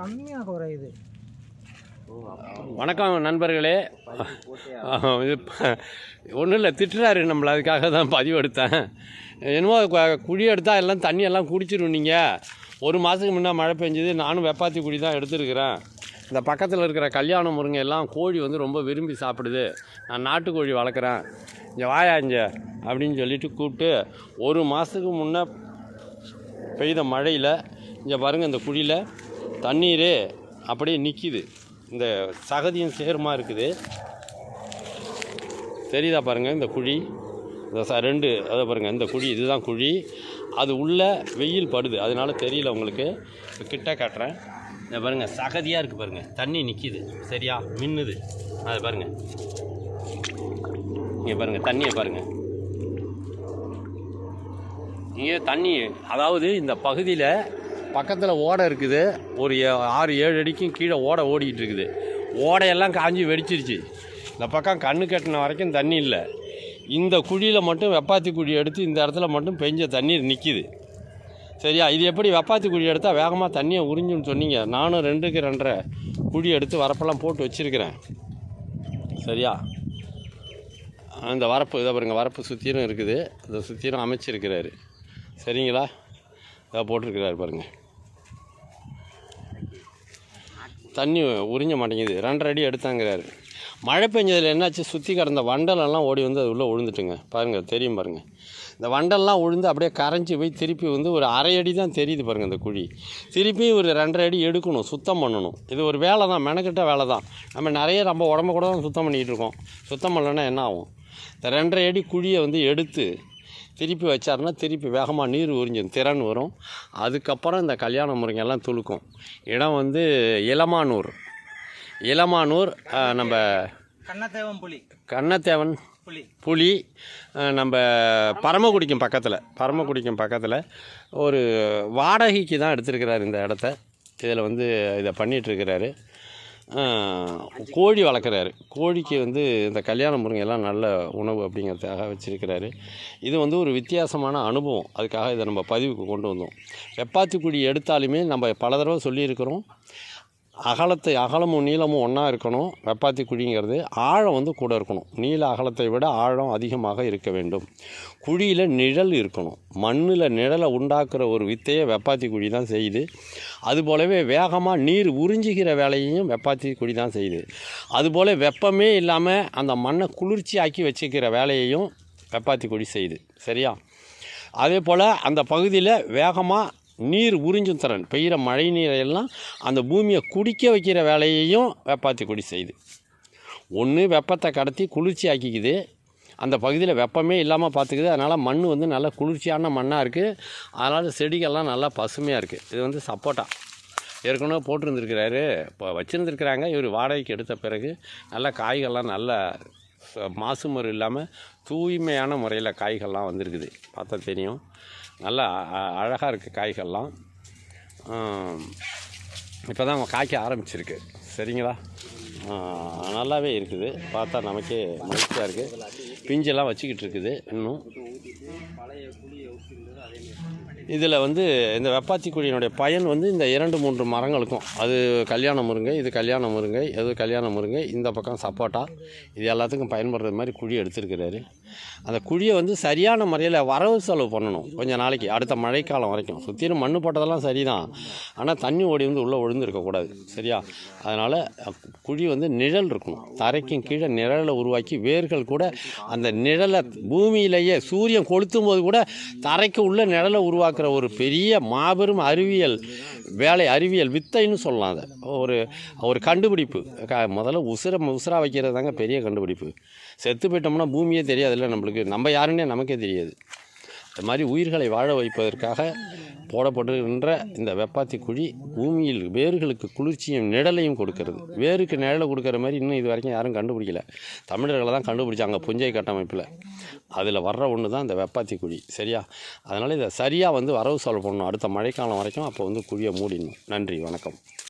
கம்மியாக குறையுது. வணக்கம் நண்பர்களே. இது ஒன்றும் இல்லை திட்டுறாரு நம்மளை அதுக்காக தான் பதிவு எடுத்தேன். என்னமோ குழி எடுத்தால் எல்லாம் தண்ணி எல்லாம் குடிச்சிரும் நீங்கள் ஒரு மாதத்துக்கு முன்னே மழை பெஞ்சது நானும் வெப்பாத்தி குழி தான் எடுத்துருக்கிறேன். இந்த பக்கத்தில் இருக்கிற கல்யாண முருங்கை எல்லாம் கோழி வந்து ரொம்ப விரும்பி சாப்பிடுது. நான் நாட்டுக்கோழி வளர்க்குறேன். இங்கே வாயா இங்கே அப்படின்னு சொல்லிட்டு கூப்பிட்டு ஒரு மாதத்துக்கு முன்னே பெய்த மழையில் இங்கே பாருங்கள் இந்த குழியில் தண்ணீர் அப்படியே நிற்கிது இந்த சகதியும் சேருமா இருக்குது. தெரியுதா பாருங்கள் இந்த குழி. இந்த ச ரெண்டு அதை பாருங்கள் இந்த குழி இதுதான் குழி. அது உள்ளே வெயில் படுது. அதனால தெரியல உங்களுக்கு. இப்போ கிட்ட காட்டுறேன். இதை பாருங்கள் சகதியாக இருக்குது பாருங்கள் தண்ணி நிற்கிது சரியா? மின்னுது. அதை பாருங்கள் இங்கே பாருங்கள் தண்ணியை பாருங்கள் இங்கே தண்ணி அதாவது இந்த பகுதியில் பக்கத்தில் ஓடை இருக்குது. ஒரு ஏ- ஆறு ஏழு அடிக்கும் கீழே ஓடை ஓடிக்கிட்டு இருக்குது. ஓடையெல்லாம் காஞ்சி வெடிச்சிருச்சு. இந்த பக்கம் கண்ணு கட்டின வரைக்கும் தண்ணி இல்லை. இந்த குழியில் மட்டும் வெப்பாத்தி குழி எடுத்து இந்த இடத்துல மட்டும் பெஞ்ச தண்ணீர் நிற்கிது சரியா? இது எப்படி வெப்பாத்தி குழி எடுத்தால் வேகமாக தண்ணியை உறிஞ்சுன்னு சொன்னீங்க. நானும் ரெண்டுக்கு ரெண்டரை குழி எடுத்து வரப்பெல்லாம் போட்டு வச்சுருக்கிறேன். சரியா? அந்த வரப்பு இதை பாருங்க வரப்பு சுற்றிலும் இருக்குது. இதை சுற்றிலும் அமைச்சிருக்கிறாரு. சரிங்களா? இதை போட்டிருக்கிறாரு பாருங்கள் தண்ணி உறிஞ்ச மாட்டேங்குது. ரெண்டரை அடி எடுத்தாங்கிறாரு. மழை பெஞ்சதில் என்னாச்சு? சுற்றி கிடந்த வண்டலெல்லாம் ஓடி வந்து அது உள்ளே விழுந்துட்டுங்க பாருங்கள் தெரியும் பாருங்கள் இந்த வண்டல்லாம் விழுந்து அப்படியே கரைஞ்சி போய் திருப்பி வந்து ஒரு அரை அடி தான் தெரியுது பாருங்கள் இந்த குழி. திருப்பி ஒரு ரெண்டரை அடி எடுக்கணும் சுத்தம் பண்ணணும். இது ஒரு வேலை தான் மெனக்கிட்ட வேலை தான். நம்ம நிறைய நம்ம உடம்ப கூட தான் சுத்தம் பண்ணிகிட்டு இருக்கோம். சுத்தம் பண்ணலன்னா என்ன ஆகும்? இந்த ரெண்டரை அடி குழியை வந்து எடுத்து திருப்பி வச்சாருன்னா திருப்பி வேகமாக நீர் உறிஞ்சும் திறன் வரும். அதுக்கப்புறம் இந்த கல்யாண முறைங்கெல்லாம் துளுக்கும். இடம் வந்து இளமானூர். இளமானூர் நம்ம கண்ணத்தேவம் புலி. கண்ணத்தேவன் புலி. நம்ம பரமக்குடிக்கும் பக்கத்தில் பரமக்குடிக்கும் பக்கத்தில் ஒரு வாடகைக்கு தான் எடுத்திருக்கிறாரு இந்த இடத்த. இதில் வந்து இதை பண்ணிகிட்ருக்கிறாரு கோழி வளர்க்குறாரு. கோழிக்கு வந்து இந்த கல்யாண முருங்கை எல்லாம் நல்ல உணவு அப்படிங்கிறதுக்காக வச்சுருக்கிறாரு. இது வந்து ஒரு வித்தியாசமான அனுபவம். அதுக்காக இதை நம்ம பதிவுக்கு கொண்டு வந்தோம். வெப்பாத்தி குழி எடுத்தாலுமே நம்ம பல தடவை சொல்லியிருக்கிறோம். அகலத்தை அகலமும் நீளமும் ஒன்றா இருக்கணும். வெப்பாத்தி குழிங்கிறது ஆழம் வந்து கூட இருக்கணும். நீள அகலத்தை விட ஆழம் அதிகமாக இருக்க வேண்டும். குழியில் நிழல் இருக்கணும். மண்ணில் நிழலை உண்டாக்குற ஒரு வித்தையை வெப்பாத்தி குழி தான் செய்யுது. அதுபோலவே வேகமாக நீர் உறிஞ்சிக்கிற வேலையையும் வெப்பாத்தி குழி தான் செய்யுது. அதுபோல் வெப்பமே இல்லாமல் அந்த மண்ணை குளிர்ச்சியாக்கி வச்சுக்கிற வேலையையும் வெப்பாத்தி குழி செய்யுது. சரியா? அதே போல் அந்த பகுதியில் வேகமாக நீர் உறிஞ்சும் திறன் பெய்கிற மழை நீரையெல்லாம் அந்த பூமியை குடிக்க வைக்கிற வேலையையும் வெப்பாத்தி கொடி செய்யுது. ஒன்று வெப்பத்தை கடத்தி குளிர்ச்சி ஆக்கிக்குது. அந்த பகுதியில் வெப்பமே இல்லாமல் பார்த்துக்குது. அதனால் மண் வந்து நல்லா குளிர்ச்சியான மண்ணாக இருக்குது அதனால் செடிகள்லாம் நல்லா பசுமையாக இருக்குது இது வந்து சப்போட்டா. ஏற்கனவே போட்டிருந்துருக்கிறாரு. இப்போ வச்சுருந்துருக்குறாங்க. இவர் வாடகைக்கு எடுத்த பிறகு நல்லா காய்கள்லாம் நல்லா ச- மாசுமரு இல்லாமல் தூய்மையான முறையில் காய்கள்லாம் வந்திருக்குது. பார்த்தா தெரியும். நல்லா அழகாக இருக்குது காய்கள்லாம். இப்போ தான் காய்க்க ஆரம்பிச்சிருக்கு. சரிங்களா? நல்லாவே இருக்குது. பார்த்தா நமக்கே மகிழ்ச்சியாக இருக்குது பிஞ்செல்லாம் வச்சுக்கிட்டு இருக்குது இன்னும். இதில் வந்து இந்த வெப்பாத்தி குழியினுடைய பயன் வந்து இந்த இரண்டு மூன்று மரங்களுக்கும். அது கல்யாண முருங்கை இது கல்யாண முருங்கை அது கல்யாண முருங்கை இந்த பக்கம் சப்போட்டா. இது எல்லாத்துக்கும் பயன்படுற மாதிரி குழி எடுத்திருக்கிறாரு. அந்த குழியை வந்து சரியான முறையில் வரவு செலவு பண்ணணும். கொஞ்சம் நாளைக்கு அடுத்த மழைக்காலம் வரைக்கும். சுற்றிலும் மண்ணு போட்டதெல்லாம் சரிதான். ஆனால் தண்ணி ஓடி வந்து உள்ளே விழுந்துருக்கக்கூடாது சரியா? அதனால் குழி வந்து நிழல் இருக்கணும். தரைக்கும் கீழே நிழலை உருவாக்கி வேர்கள் கூட அந்த நிழலை பூமியிலேயே சூரியன் கொளுத்தும் போது கூட தரைக்கு உள்ள நிழலை இருக்கிற ஒரு பெரிய மாபெரும் அறிவியல் வேலை அறிவியல் வித்தைன்னு சொல்லலாம் அதை. ஒரு ஒரு கண்டுபிடிப்பு. க முதல்ல உசுர உசுரா வைக்கிறது தாங்க பெரிய கண்டுபிடிப்பு. செத்து போயிட்டோம்னா பூமியே தெரியாதுல்ல நம்மளுக்கு. நம்ம யாருன்னே நமக்கே தெரியாது. இது மாதிரி உயிர்களை வாழ வைப்பதற்காக போடப்படுகின்ற இந்த வெப்பாத்தி குழி பூமியில் வேர்களுக்கு குளிர்ச்சியும் நிழலையும் கொடுக்கிறது. வேருக்கு நிழலை கொடுக்குற மாதிரி இன்னும் இது வரைக்கும் யாரும் கண்டுபிடிக்கல. தமிழர்களை தான் கண்டுபிடிச்சாங்க புஞ்சை கட்டமைப்பில். அதில் வர்ற ஒன்று தான் இந்த வெப்பாத்தி குழி. சரியா? அதனால் இதை சரியாக வந்து வரவு செலவு பண்ணணும். அடுத்த மழைக்காலம் வரைக்கும் அப்போ வந்து குழியை மூடிடணும். நன்றி. வணக்கம்.